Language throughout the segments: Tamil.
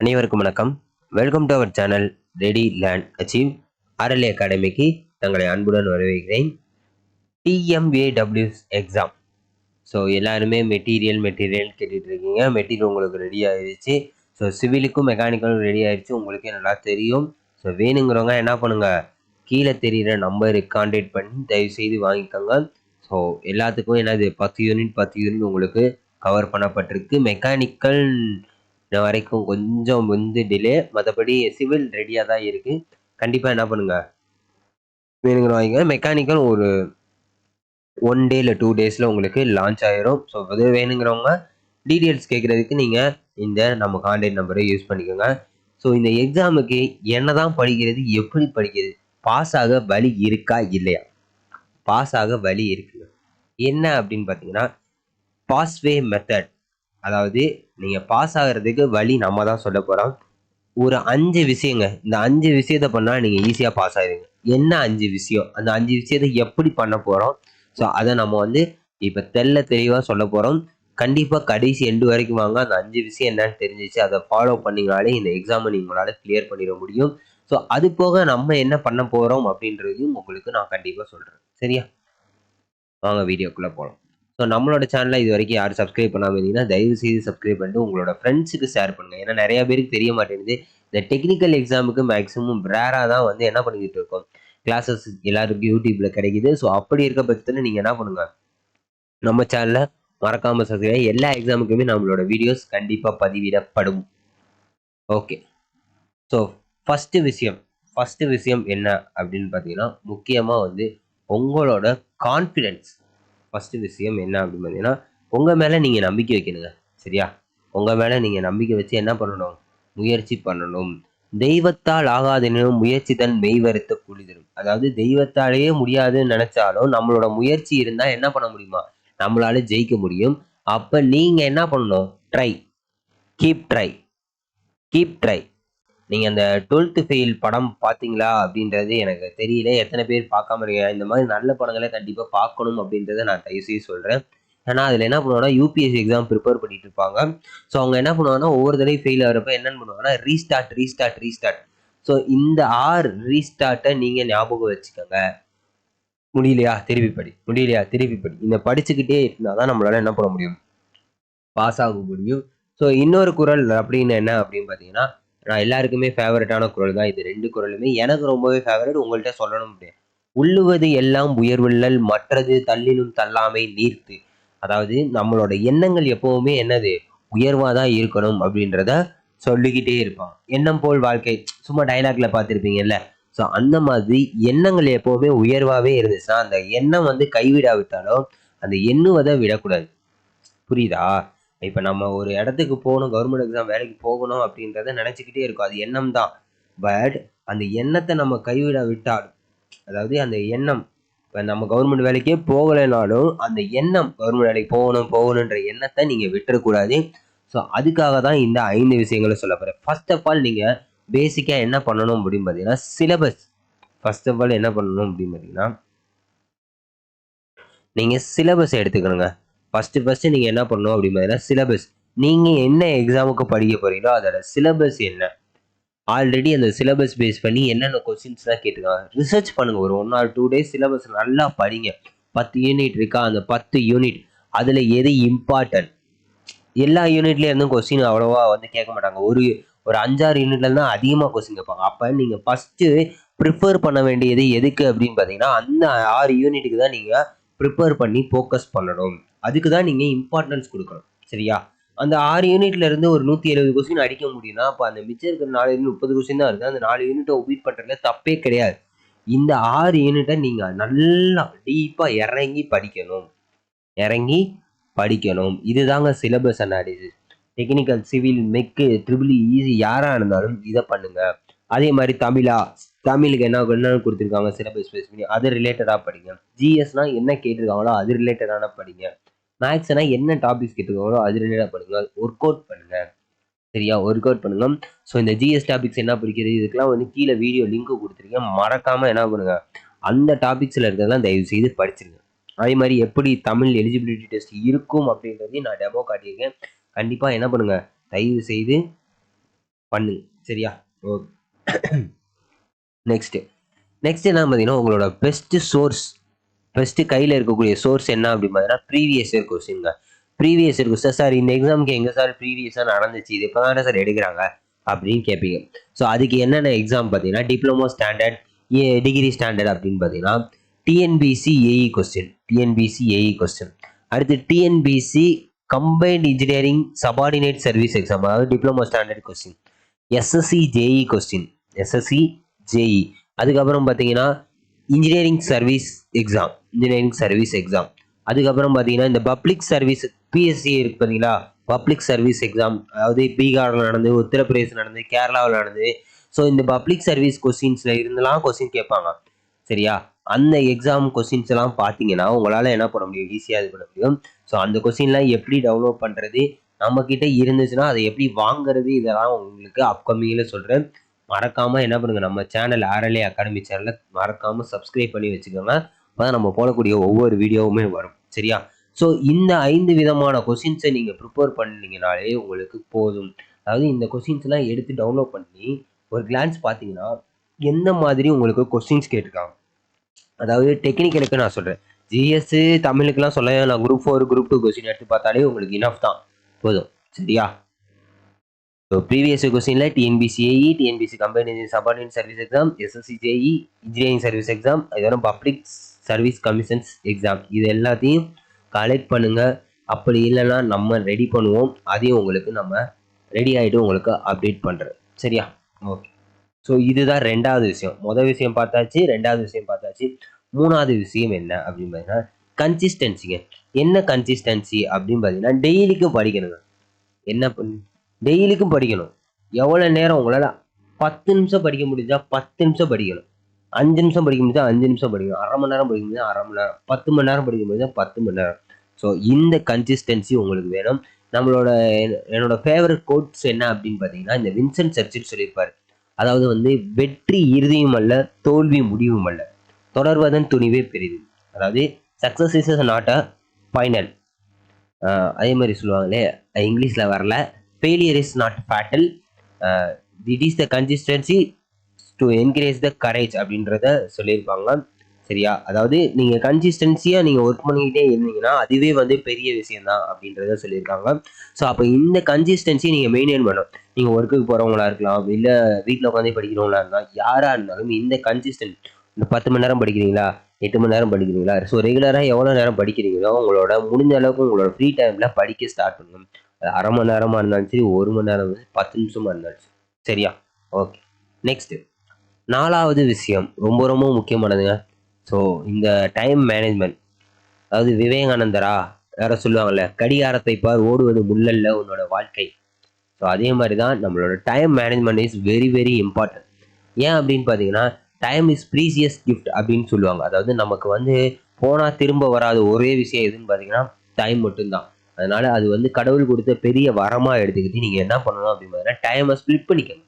அனைவருக்கும் வணக்கம். Welcome to our channel ready land achieve RLA அகாடமிக்கு தங்களை அன்புடன் வரவேற்கிறேன். டிஎம்ஏடபிள்யூஸ் எக்ஸாம் ஸோ எல்லாருமே மெட்டீரியல் மெட்டீரியல் கேட்டுட்டு இருக்கீங்க மெட்டீரியல் உங்களுக்கு ரெடி ஆயிடுச்சு ஸோ சிவிலுக்கும் மெக்கானிக்கலும் ரெடி ஆயிடுச்சு உங்களுக்கே நல்லா தெரியும். ஸோ வேணுங்கிறவங்க என்ன பண்ணுங்கள் கீழே தெரிகிற நம்பருக்கு கான்டாக்ட் பண்ணி தயவு செய்து வாங்கிக்கோங்க. ஸோ எல்லாத்துக்கும் என்னது பத்து யூனிட் பத்து யூனிட் உங்களுக்கு கவர் பண்ணப்பட்டிருக்கு. மெக்கானிக்கல் இன்ன வரைக்கும் கொஞ்சம் வந்து டிலே மற்றபடி சிவில் ரெடியாக தான் இருக்குது கண்டிப்பாக என்ன பண்ணுங்கள் வேணுங்கிற வாங்கிங்க மெக்கானிக்கல் ஒரு ஒன் டே இல்லை டூ டேஸில் உங்களுக்கு லான்ச் ஆயிரும். ஸோ அது வேணுங்கிறவங்க டீட்டெயில்ஸ் கேட்குறதுக்கு நீங்கள் இந்த நம்ம கான்டாக்ட் நம்பரை யூஸ் பண்ணிக்கோங்க. ஸோ இந்த எக்ஸாமுக்கு என்ன தான் படிக்கிறது எப்படி படிக்கிறது பாஸ் ஆக வழி இருக்கா இல்லையா? பாஸ் ஆக வழி இருக்குங்க. என்ன அப்படின்னு பார்த்தீங்கன்னா பாஸ்வே மெத்தட் அதாவது நீங்கள் பாஸ் ஆகிறதுக்கு வழி நம்ம தான் சொல்ல போகிறோம் ஒரு அஞ்சு விஷயங்க. இந்த அஞ்சு விஷயத்த பண்ணால் நீங்கள் ஈஸியாக பாஸ் ஆகிடுங்க என்ன அஞ்சு விஷயம்? அந்த அஞ்சு விஷயத்தை எப்படி பண்ண போகிறோம் ஸோ அதை நம்ம வந்து இப்போ தெல்ல தெளிவாக சொல்ல போகிறோம் கண்டிப்பாக கடைசி எண்டு வரைக்கும் வாங்க. அந்த அஞ்சு விஷயம் என்னன்னு தெரிஞ்சிச்சு அதை ஃபாலோ பண்ணிங்கனாலே இந்த எக்ஸாமை நீங்களால் கிளியர் பண்ணிட முடியும். ஸோ அது போக நம்ம என்ன பண்ண போகிறோம் அப்படின்றதையும் உங்களுக்கு நான் கண்டிப்பாக சொல்கிறேன் சரியா? வாங்க வீடியோக்குள்ளே போகலாம் ஸோ நம்மளோட சேனலை இது வரைக்கும் யாரும் சப்ஸ்கிரைப் பண்ணாமல் இருந்தீங்கன்னா தயவு செய்து சப்ஸ்கிரைப் பண்ணிட்டு உங்களோட ஃப்ரெண்ட்ஸுக்கு ஷேர் பண்ணுங்கள் ஏன்னா நிறைய பேருக்கு தெரிய மாட்டேங்குது. இந்த டெக்னிக்கல் எக்ஸாமுக்கு மேக்ஸிமம் ரேராக தான் வந்து என்ன பண்ணிக்கிட்டு இருக்கோம்? கிளாஸஸ் எல்லாருக்கும் யூடியூப்பில் கிடைக்குது. ஸோ அப்படி இருக்க பட்சத்தில் நீங்கள் என்ன பண்ணுங்கள் நம்ம சேனலில் மறக்காமல் சப்ஸ்கிரைப் எல்லா எக்ஸாமுக்குமே நம்மளோட வீடியோஸ் கண்டிப்பாக பதிவிடப்படும். ஓகே ஸோ ஃபஸ்ட்டு விஷயம். ஃபஸ்ட்டு விஷயம் என்ன அப்படின்னு பார்த்தீங்கன்னா முக்கியமாக வந்து உங்களோட கான்ஃபிடென்ஸ் ஃபஸ்ட்டு விஷயம் என்ன அப்படின்னு பார்த்தீங்கன்னா உங்கள் மேலே நீங்கள் நம்பிக்கை வைக்கணுங்க. சரியா? உங்கள் மேலே நீங்கள் நம்பிக்கை வச்சு என்ன பண்ணணும்? முயற்சி பண்ணணும். தெய்வத்தால் ஆகாதனும் முயற்சி தன் மெய்வருத்த குளிதரும் அதாவது தெய்வத்தாலேயே முடியாதுன்னு நினச்சாலும் நம்மளோட முயற்சி இருந்தால் என்ன பண்ண முடியுமா? நம்மளால ஜெயிக்க முடியும். அப்போ நீங்கள் என்ன பண்ணணும்? Try keep try keep try நீங்கள் அந்த டுவெல்த்து ஃபெயில் படம் பார்த்தீங்களா அப்படின்றது எனக்கு தெரியல. எத்தனை பேர் பார்க்காம இருக்கீங்க? இந்த மாதிரி நல்ல படங்களை கண்டிப்பாக பார்க்கணும் அப்படின்றத நான் தயவுசெய்து சொல்கிறேன் ஏன்னா அதில் என்ன பண்ணுவாங்கன்னா யூபிஎஸ்சி எக்ஸாம் ப்ரிப்பேர் பண்ணிட்டு இருப்பாங்க. ஸோ அவங்க என்ன பண்ணுவாங்கன்னா ஒவ்வொரு தடவை ஃபெயில் ஆகிறப்ப என்னென்னு பண்ணுவாங்கன்னா ரீஸ்டார்ட் ரீஸ்டார்ட் ரீஸ்டார்ட் ஸோ இந்த ஆர் ரீஸ்டார்ட்டை நீங்கள் ஞாபகம் வச்சுக்கோங்க. முடியலையா? திருப்பி படி. முடியலையா? திருப்பி படி. இந்த படிச்சுக்கிட்டே இருந்தால் தான் நம்மளால என்ன பண்ண முடியும்? பாஸ் ஆக முடியும். ஸோ இன்னொரு குரல் அப்படின்னு என்ன அப்படின்னு பார்த்தீங்கன்னா நான் எல்லாருக்குமே ஃபேவரட்டான குரல் தான் இது. ரெண்டு குரலுமே எனக்கு ரொம்பவே ஃபேவரட் உங்கள்கிட்ட சொல்லணும் அப்படின்னு உள்ளுவது எல்லாம் உயர்வுள்ளல் மற்றது தள்ளினும் தள்ளாமை நீர்த்து. அதாவது நம்மளோட எண்ணங்கள் எப்பவுமே என்னது? உயர்வாக தான் இருக்கணும் அப்படின்றத சொல்லிக்கிட்டே இருப்பான் எண்ணம் போல் வாழ்க்கை. சும்மா டைலாக்ல பார்த்துருப்பீங்கல்ல? ஸோ அந்த மாதிரி எண்ணங்கள் எப்போவுமே உயர்வாகவே இருந்துச்சுன்னா அந்த எண்ணம் வந்து கைவிடாவிட்டாலும் அந்த எண்ணுவதை விடக்கூடாது. புரியுதா? இப்போ நம்ம ஒரு இடத்துக்கு போகணும் கவர்மெண்ட் எக்ஸாம் வேலைக்கு போகணும் அப்படின்றத நினச்சிக்கிட்டே இருக்கும். அது எண்ணம் தான் பட் அந்த எண்ணத்தை நம்ம கைவிட விட்டால் அதாவது அந்த எண்ணம் இப்போ நம்ம கவர்மெண்ட் வேலைக்கே போகலைனாலும் அந்த எண்ணம் கவர்மெண்ட் வேலைக்கு போகணும் போகணுன்ற எண்ணத்தை நீங்கள் விட்டுறக்கூடாது. ஸோ அதுக்காக தான் இந்த ஐந்து விஷயங்களை சொல்ல போகிறேன் ஃபர்ஸ்ட் ஆஃப் ஆல் நீங்கள் பேசிக்காக என்ன பண்ணணும் அப்படின்னு பார்த்தீங்கன்னா சிலபஸ் ஃபர்ஸ்ட் ஆஃப் ஆல் என்ன பண்ணணும் அப்படின்னு பார்த்தீங்கன்னா நீங்கள் சிலபஸ் எடுத்துக்கணுங்க. ஃபஸ்ட்டு ஃபஸ்ட்டு நீங்கள் என்ன பண்ணணும் அப்படின்னு பார்த்தீங்கன்னா சிலபஸ் நீங்கள் என்ன எக்ஸாமுக்கு படிக்க போகிறீங்களோ அதோட சிலபஸ் என்ன? ஆல்ரெடி அந்த சிலபஸ் பேஸ் பண்ணி என்னென்ன கொஸ்டின்ஸ்லாம் கேட்டுருக்காங்க. ரிசர்ச் பண்ணுங்கள் ஒரு one or two days syllabus நல்லா படிங்க. பத்து யூனிட் இருக்கா? அந்த பத்து யூனிட் அதில் எது இம்பார்ட்டன்ட் எல்லா யூனிட்லேயும் இருந்தும் கொஸ்டின் அவ்வளோவா வந்து கேட்க மாட்டாங்க. ஒரு ஒரு அஞ்சாறு யூனிட்ல தான் அதிகமாக கொஸ்டின் கேட்பாங்க. அப்போ நீங்கள் ஃபஸ்ட்டு ப்ரிப்பேர் பண்ண வேண்டியது எதுக்கு அப்படின்னு பார்த்தீங்கன்னா அந்த ஆறு யூனிட்டுக்கு தான் நீங்கள் ப்ரிப்பேர் பண்ணி ஃபோக்கஸ் பண்ணணும். அதுக்கு தான் நீங்கள் இம்பார்ட்டன்ஸ் கொடுக்கணும். சரியா? அந்த ஆறு யூனிட்ல இருந்து ஒரு நூற்றி எழுபது கொஸ்டின் அடிக்க முடியும்னா அப்போ அந்த மிச்சம் இருக்கிற நாலு யூனிட் முப்பது கொஸ்டின் தான் இருக்குது அந்த நாலு யூனிட்டை ஒபீட் பண்ணுறதுல தப்பே கிடையாது. இந்த ஆறு யூனிட்டை நீங்கள் நல்லா டீப்பாக இறங்கி படிக்கணும். இறங்கி படிக்கணும். இதுதாங்க syllabus analysis technical civil mech triple EC யாராக இருந்தாலும் இதை பண்ணுங்க. அதே மாதிரி தமிழா தமிழுக்கு என்ன என்னென்ன கொடுத்துருக்காங்க சிலபஸ் பேஸ் பண்ணி அது ரிலேட்டடாக படிங்க. ஜிஎஸ்னால் என்ன கேட்டிருக்காங்களோ அது ரிலேட்டடான படிங்க. மேக்ஸ்னா என்ன டாபிக்ஸ் கேட்டுக்கோங்களோ அது ரிலேட்டாக பண்ணுங்கள் ஒர்க் அவுட் பண்ணுங்கள் சரியா? ஒர்க் அவுட் பண்ணுங்கள் ஸோ இந்த ஜிஎஸ் டாபிக்ஸ் என்ன பிடிக்கிறது இதுக்கெல்லாம் வந்து கீழே வீடியோ லிங்க் கொடுத்துருக்கேன். மறக்காமல் என்ன பண்ணுங்கள் அந்த டாபிக்ஸில் இருக்கிறதெல்லாம் தயவு செய்து படிச்சிருங்க. அதே மாதிரி எப்படி தமிழ் எலிஜிபிலிட்டி டெஸ்ட் இருக்கும் அப்படின்றதையும் நான் டெமோ காட்டியிருக்கேன். கண்டிப்பாக என்ன பண்ணுங்கள் தயவு செய்து பண்ணுங்க. சரியா? ஓகே நெக்ஸ்ட்டு நெக்ஸ்ட் என்ன பார்த்தீங்கன்னா உங்களோட பெஸ்ட்டு சோர்ஸ் ஃபஸ்ட்டு கையில் இருக்கக்கூடிய சோர்ஸ் என்ன அப்படின்னு பார்த்தீங்கன்னா ப்ரீவியஸ் இயர் கொஸ்டின்ங்க ப்ரீவியஸ் இயர் கொஸ்டின் சார் இந்த எக்ஸாமுக்கு எங்கே சார் ப்ரீவியஸாக நடந்துச்சு? இது இப்போ தானே சார் எடுக்கிறாங்க? அப்படின்னு கேட்பீங்க ஸோ அதுக்கு என்னென்ன எக்ஸாம் பார்த்தீங்கன்னா டிப்ளமோ ஸ்டாண்டர்ட் டிகிரி ஸ்டாண்டர்ட் அப்படின்னு பார்த்தீங்கன்னா TNPSC AE question TNPSC AE question அடுத்து TNPSC combined engineering subordinate service exam அதாவது diploma standard question SSC JE question SSC JE அதுக்கப்புறம் பார்த்தீங்கன்னா engineering service exam engineering service exam அதுக்கப்புறம் பார்த்தீங்கன்னா இந்த பப்ளிக் சர்வீஸ் பிஎஸ்சி இருக்கு பார்த்தீங்களா? பப்ளிக் சர்வீஸ் எக்ஸாம் அதாவது பீகாரில் நடந்து உத்தரப்பிரதேசம் நடந்து கேரளாவில் நடந்து. ஸோ இந்த பப்ளிக் சர்வீஸ் கொஸ்டின்ஸில் இருந்தெல்லாம் கொஸ்டின் கேட்பாங்க. சரியா? அந்த எக்ஸாம் கொஸ்டின்ஸ் எல்லாம் பார்த்தீங்கன்னா உங்களால் என்ன பண்ண முடியும்? ஈஸியாக இது பண்ண முடியும். ஸோ அந்த கொஸ்டின்லாம் எப்படி டவுன்லோட் பண்ணுறது நம்மக்கிட்ட இருந்துச்சுன்னா அதை எப்படி வாங்குறது? இதெல்லாம் உங்களுக்கு அப்கமிங்கில் சொல்கிறேன் மறக்காமல் என்ன பண்ணுங்க நம்ம சேனல் ஆர்எல்ஏ அகாடமி சேனலை மறக்காமல் சப்ஸ்கிரைப் பண்ணி வச்சுக்கோங்க. அப்போ நம்ம போடக்கூடிய ஒவ்வொரு வீடியோவுமே வரும். சரியா? ஸோ இந்த ஐந்து விதமான கொஷின்ஸை நீங்கள் ப்ரிப்பேர் பண்ணீங்கனாலே உங்களுக்கு போதும். அதாவது இந்த கொஷின்ஸ்லாம் எடுத்து டவுன்லோட் பண்ணி ஒரு கிளான்ஸ் பார்த்தீங்கன்னா எந்த மாதிரி உங்களுக்கு கொஸ்டின்ஸ் கேட்டிருக்காங்க. அதாவது டெக்னிக்கலுக்கு நான் சொல்கிறேன் ஜிஎஸ்ஸு தமிழுக்குலாம் சொல்ல நான் group four group two question எடுத்து பார்த்தாலே உங்களுக்கு இனஃப் தான். போதும். சரியா? ஸோ ப்ரீவியஸ் கொஸ்டினில் TNPSC AE TNPSC company subordinate service exam SSC JE engineering service exam அதுக்கப்புறம் பப்ளிக் சர்வீஸ் கமிஷன்ஸ் எக்ஸாம் இது எல்லாத்தையும் கலெக்ட் பண்ணுங்கள் அப்படி இல்லைன்னா நம்ம ரெடி பண்ணுவோம். அதையும் உங்களுக்கு நம்ம ரெடி ஆகிட்டு உங்களுக்கு அப்டேட் பண்ணுறேன் சரியா? ஓகே ஸோ இதுதான் ரெண்டாவது விஷயம். மொதல் விஷயம் பார்த்தாச்சு ரெண்டாவது விஷயம் பார்த்தாச்சு. மூணாவது விஷயம் என்ன அப்படின்னு பார்த்தீங்கன்னா கன்சிஸ்டன்சிங்க என்ன கன்சிஸ்டன்சி அப்படின்னு பார்த்தீங்கன்னா டெய்லிக்கும் படிக்கணுங்க. என்ன பண்ணு டெய்லிக்கும் படிக்கணும். எவ்வளோ நேரம் உங்களால் பத்து நிமிஷம் படிக்க முடிஞ்சா பத்து நிமிஷம் படிக்கணும். அஞ்சு நிமிஷம் படிக்க முடிஞ்சா அஞ்சு நிமிஷம் படிக்கணும். அரை மணி நேரம் படிக்க முடிஞ்சா அரை மணி நேரம். பத்து மணி நேரம் படிக்க முடிஞ்சா பத்து மணி நேரம். ஸோ இந்த கன்சிஸ்டன்சி உங்களுக்கு வேணும். நம்மளோட என்னோட ஃபேவரட் கோட்ஸ் என்ன அப்படின்னு பார்த்தீங்கன்னா இந்த வின்சென்ட் சர்ச்சில் சொல்லியிருப்பார். அதாவது வந்து வெற்றி இறுதியும் அல்ல தோல்வி முடிவும் அல்ல. தொடர்வதன் துணிவே பெரிது. அதாவது success is not a final அதே மாதிரி சொல்லுவாங்களே இங்கிலீஷில் வரல. Failure is not fatal it is the consistency to encourage the courage அப்படின்றத சொல்லியிருப்பாங்க. சரியா? அதாவது நீங்கள் கன்சிஸ்டன்சியாக நீங்கள் ஒர்க் பண்ணிக்கிட்டே இருந்தீங்கன்னா அதுவே வந்து பெரிய விஷயம்தான் அப்படின்றத சொல்லியிருக்காங்க. ஸோ அப்போ இந்த கன்சிஸ்டன்சி நீங்கள் மெயின்டைன் பண்ணணும். நீங்கள் ஒர்க்குக்கு போகிறவங்களா இருக்கலாம் இல்லை வீட்டில் உட்காந்து படிக்கிறவங்களா இருந்தால் யாராக இருந்தாலும் இந்த கன்சிஸ்டன்ட் இந்த பத்து மணி நேரம் படிக்கிறீங்களா எட்டு மணி நேரம் படிக்கிறீங்களா ஸோ ரெகுலராக எவ்வளோ நேரம் படிக்கிறீங்களோ உங்களோட முடிஞ்ச அளவுக்கு உங்களோட ஃப்ரீ டைமில் படிக்க ஸ்டார்ட் பண்ணணும் அரை மணி நேரமாக இருந்தாலும் சரி ஒரு மணி நேரம் பத்து நிமிஷமாக இருந்தாலும் சரி. சரியா? ஓகே நெக்ஸ்ட்டு நாலாவது விஷயம் ரொம்ப ரொம்ப முக்கியமானதுங்க. ஸோ இந்த டைம் மேனேஜ்மெண்ட் அதாவது விவேகானந்தரா யாரோ சொல்லுவாங்கல்ல கடிகாரத்தை பார் ஓடுவது முள்ளல்ல உன்னோட வாழ்க்கை. ஸோ அதே மாதிரி தான் நம்மளோட time management is very very important ஏன் அப்படின்னு பார்த்தீங்கன்னா டைம் இஸ் ப்ரீசியஸ் கிஃப்ட் அப்படின்னு சொல்லுவாங்க. அதாவது நமக்கு வந்து போனால் திரும்ப வராத ஒரே விஷயம் எதுன்னு பார்த்தீங்கன்னா டைம் மட்டும்தான். அதனால அது வந்து கடவுள் கொடுத்த பெரிய வரமாக எடுத்துக்கிட்டு நீங்கள் என்ன பண்ணணும் அப்படின்னு டைமை ஸ்பிளிட் பண்ணிக்கணும்.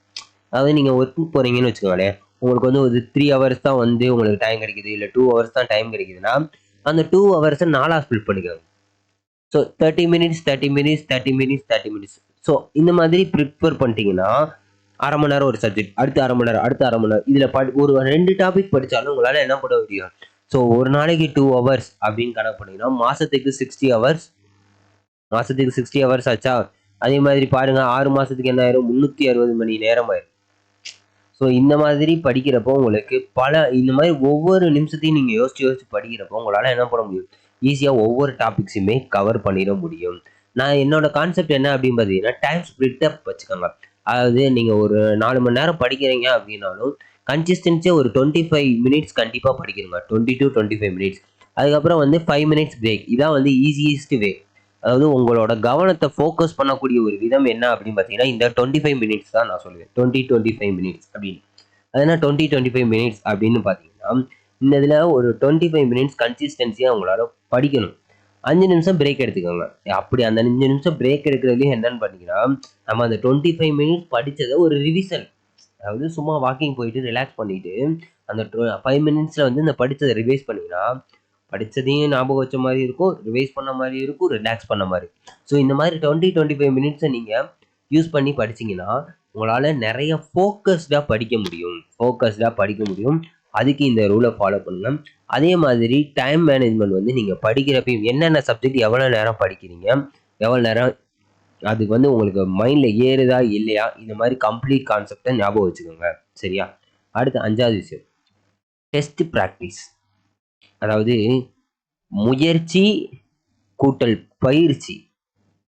அதாவது நீங்கள் ஒர்க்கு போகிறீங்கன்னு வச்சுக்கோங்களேன் உங்களுக்கு வந்து ஒரு த்ரீ ஹவர்ஸ் தான் வந்து உங்களுக்கு டைம் கிடைக்குது இல்லை டூ ஹவர்ஸ் தான் டைம் கிடைக்குதுன்னா அந்த டூ ஹவர்ஸை நாலாக ஸ்பிளிட் பண்ணிக்கணும் so thirty minutes thirty minutes thirty minutes thirty minutes so இந்த மாதிரி ப்ரிப்பேர் பண்ணிட்டீங்கன்னா அரை மணி நேரம் ஒரு சப்ஜெக்ட் அடுத்து அரை மணி நேரம் அடுத்து அரை மணி நேரம் இதில் படி ஒரு ரெண்டு டாபிக் படித்தாலும் உங்களால் என்ன பண்ண முடியும்? ஸோ ஒரு நாளைக்கு டூ ஹவர்ஸ் அப்படின்னு கணக்கு பண்ணிங்கன்னா மாதத்துக்கு சிக்ஸ்டி ஹவர்ஸ் மாதத்துக்கு சிக்ஸ்டி ஹவர்ஸ் ஆச்சா? அதே மாதிரி பாருங்க ஆறு மாதத்துக்கு என்ன ஆயிரும்? முந்நூற்றி அறுபது மணி நேரம் ஆயிரும். ஸோ இந்த மாதிரி படிக்கிறப்போ உங்களுக்கு பல இந்த மாதிரி ஒவ்வொரு நிமிஷத்தையும் நீங்கள் யோசிச்சு யோசிச்சு படிக்கிறப்போ உங்களால் என்ன பண்ண முடியும்? ஈஸியாக ஒவ்வொரு டாபிக்ஸுமே கவர் பண்ணிட முடியும். நான் என்னோட கான்செப்ட் என்ன அப்படின்னு பார்த்தீங்கன்னா டைம் ஸ்பிரிட்டப் வச்சுக்கோங்க. அதாவது நீங்கள் ஒரு நாலு மணி நேரம் படிக்கிறீங்க அப்படின்னாலும் கன்சிஸ்டன்ஸே ஒரு டுவெண்ட்டி ஃபைவ் மினிட்ஸ் கண்டிப்பாக படிக்கிறீங்க twenty to twenty five minutes அதுக்கப்புறம் வந்து ஃபைவ் மினிட்ஸ் பிரேக் இதான் வந்து ஈஸியஸ்ட் வே அதாவது உங்களோட கவனத்தை ஃபோக்கஸ் பண்ணக்கூடிய ஒரு விதம் என்ன அப்படின்னு பார்த்தீங்கன்னா இந்த டுவெண்ட்டி ஃபைவ் மினிட்ஸ் தான் நான் சொல்லுவேன். டுவெண்ட்டி டுவெண்ட்டி ஃபைவ் மினிட்ஸ் அப்படின்னு. அதனால் டுவெண்ட்டி டுவெண்ட்டி ஃபைவ் மினிட்ஸ் அப்படின்னு பார்த்தீங்கன்னா இந்த இதில் ஒரு டுவெண்ட்டி ஃபைவ் மினிட்ஸ் கன்சிஸ்டன்சியாக உங்களால் படிக்கணும். அஞ்சு நிமிஷம் பிரேக் எடுத்துக்கோங்க. அப்படி அந்த அஞ்சு நிமிஷம் பிரேக் எடுக்கிறதுலையும் என்னன்னு பார்த்தீங்கன்னா நம்ம அந்த டுவெண்ட்டி ஃபைவ் மினிட்ஸ் படித்ததை ஒரு ரிவிஷன் அதாவது சும்மா வாக்கிங் போயிட்டு ரிலாக்ஸ் பண்ணிட்டு அந்த ஃபைவ் மினிட்ஸில் வந்து இந்த படித்ததை ரிவைஸ் பண்ணிங்கன்னா படித்ததையும் ஞாபகம் வச்ச மாதிரி இருக்கும் ரிவைஸ் பண்ண மாதிரி இருக்கும் ரிலாக்ஸ் பண்ண மாதிரி. ஸோ இந்த மாதிரி டுவெண்ட்டி டுவெண்ட்டி ஃபைவ் மினிட்ஸை நீங்கள் யூஸ் பண்ணி படிச்சிங்கன்னா உங்களால் நிறைய ஃபோக்கஸ்டாக படிக்க முடியும். ஃபோக்கஸ்டாக படிக்க முடியும். அதுக்கு இந்த ரூலை ஃபாலோ பண்ணலாம். அதே மாதிரி டைம் மேனேஜ்மெண்ட் வந்து நீங்கள் படிக்கிறப்பையும் என்னென்ன சப்ஜெக்ட் எவ்வளோ நேரம் படிக்கிறீங்க எவ்வளோ நேரம் அதுக்கு வந்து உங்களுக்கு மைண்டில் ஏறுதா இல்லையா இந்த மாதிரி கம்ப்ளீட் கான்செப்டை ஞாபகம் வச்சுக்கோங்க. சரியா? அடுத்து அஞ்சாவது விஷயம். டெஸ்ட் ப்ராக்டிஸ் அதாவது முயற்சி கூட்டல் பயிற்சி.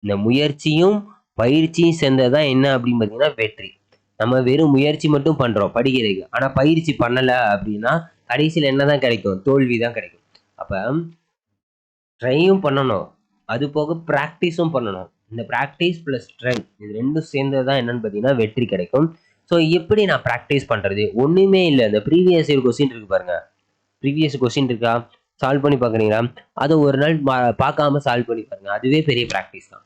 இந்த முயற்சியும் பயிற்சியும் சேர்ந்தது தான் என்ன அப்படின்னு பார்த்தீங்கன்னா வெற்றி. நம்ம வெறும் முயற்சி மட்டும் பண்ணுறோம் படிக்கிறதுக்கு. ஆனால் பயிற்சி பண்ணலை அப்படின்னா கடைசியில் என்ன தான் கிடைக்கும்? தோல்வி தான் கிடைக்கும். அப்போ ட்ரையும் பண்ணணும். அது போக ப்ராக்டிஸும் பண்ணணும். இந்த ப்ராக்டிஸ் ப்ளஸ் ட்ரை இது ரெண்டும் சேர்ந்தது தான் என்னன்னு பார்த்தீங்கன்னா வெற்றி கிடைக்கும். ஸோ எப்படி நான் ப்ராக்டிஸ் பண்ணுறது ஒன்றுமே இல்லை. இந்த ப்ரீவியஸ் இயர் கொஸ்டின் இருக்கு பாருங்கள் ப்ரீவியஸ் கொஸ்டின் இருக்கா? சால்வ் பண்ணி பார்க்குறீங்களா? அதை ஒரு நாள் பா- பார்க்காம சால்வ் பண்ணி பாருங்க. அதுவே பெரிய ப்ராக்டிஸ் தான்.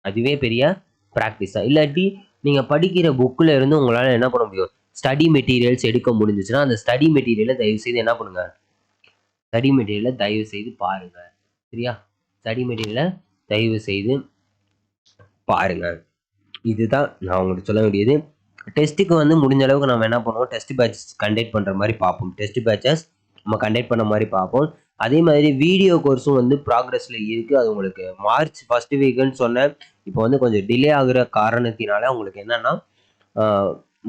அதுவே பெரிய ப்ராக்டிஸ் தான். இல்லாட்டி நீங்கள் படிக்கிற புக்கில் இருந்து உங்களால் என்ன பண்ண முடியும்? ஸ்டடி மெட்டீரியல்ஸ் எடுக்க முடிஞ்சிச்சுன்னா அந்த ஸ்டடி மெட்டீரியலை தயவு செய்து என்ன பண்ணுங்க? ஸ்டடி மெட்டீரியலை தயவு செய்து பாருங்க. சரியா? ஸ்டடி மெட்டீரியலை தயவு செய்து பாருங்க. இதுதான் நான் உங்களுக்கு சொல்ல வேண்டியது. டெஸ்ட்டுக்கு வந்து முடிஞ்ச அளவுக்கு நம்ம என்ன பண்ணுவோம்? டெஸ்ட் பேட்ச் கண்டக்ட் பண்ணுற மாதிரி பார்ப்போம். டெஸ்ட் பேட்சஸ் நம்ம கண்டக்ட் பண்ண மாதிரி பார்ப்போம். அதே மாதிரி வீடியோ கோர்ஸும் வந்து ப்ராக்ரஸில் இருக்குது அது உங்களுக்கு மார்ச் ஃபர்ஸ்ட் வீக்குன்னு சொன்னேன். இப்போ வந்து கொஞ்சம் டிலே ஆகுற காரணத்தினால உங்களுக்கு என்னென்னா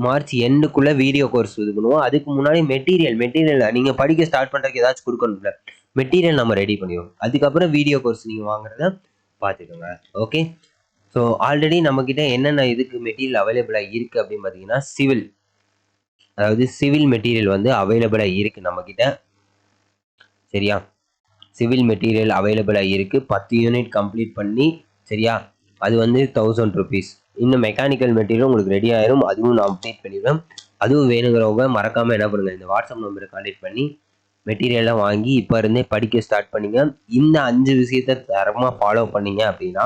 மார்ச் எண்டுக்குள்ளே வீடியோ கோர்ஸ் இது பண்ணுவோம். அதுக்கு முன்னாடி மெட்டீரியல் மெட்டீரியல் நீங்கள் படிக்க ஸ்டார்ட் பண்ணுறதுக்கு ஏதாச்சும் கொடுக்கணும்ல மெட்டீரியல் நம்ம ரெடி பண்ணிடுவோம். அதுக்கப்புறம் வீடியோ கோர்ஸ் நீங்கள் வாங்குறத பார்த்துக்கோங்க. ஓகே ஸோ ஆல்ரெடி நம்மக்கிட்ட என்னென்ன இதுக்கு மெட்டீரியல் அவைலபிளாக இருக்குது அப்படின்னு பார்த்தீங்கன்னா சிவில் அதாவது சிவில் மெட்டீரியல் வந்து அவைலபிளாக இருக்குது நம்மக்கிட்ட சரியா? சிவில் மெட்டீரியல் அவைலபிளாக இருக்குது பத்து யூனிட் கம்ப்ளீட் பண்ணி சரியா? அது வந்து தௌசண்ட் ருபீஸ் இன்னும் மெக்கானிக்கல் மெட்டீரியல் உங்களுக்கு ரெடி ஆயிரும். அதுவும் நான் அப்டேட் பண்ணிடுவேன் அதுவும் வேணுங்கிறவங்க மறக்காமல் என்ன பண்ணுங்கள் இந்த வாட்ஸ்அப் நம்பரை கான்டெக்ட் பண்ணி மெட்டீரியல்லாம் வாங்கி இப்போ இருந்தே படிக்க ஸ்டார்ட் பண்ணிங்க. இந்த அஞ்சு விஷயத்தை தரமாக ஃபாலோ பண்ணீங்க அப்படின்னா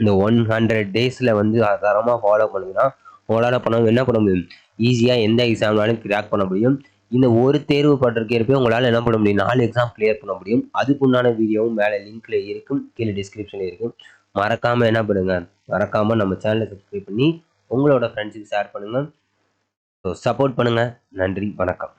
இந்த ஒன் ஹண்ட்ரட் டேஸில் வந்து தரமாக ஃபாலோ பண்ணிங்கன்னா உங்களால் பண்ண என்ன பண்ண முடியும்? ஈஸியாக எந்த எக்ஸாம்னாலும் கிராக் பண்ண முடியும். இந்த ஒரு தேர்வு பட்டிருக்கிறப்ப உங்களால் என்ன பண்ண முடியும்? நாலு எக்ஸாம் கிளியர் பண்ண முடியும். அதுக்குண்டான வீடியோவும் மேலே லிங்க்ல இருக்கும். கீழே டிஸ்கிரிப்ஷனில் இருக்கும். மறக்காமல் என்ன பண்ணுங்க? மறக்காமல் நம்ம சேனலை சப்ஸ்கிரைப் பண்ணி உங்களோட ஃப்ரெண்ட்ஸுக்கு ஷேர் பண்ணுங்கள் ஸோ சப்போர்ட் பண்ணுங்கள் நன்றி. வணக்கம்.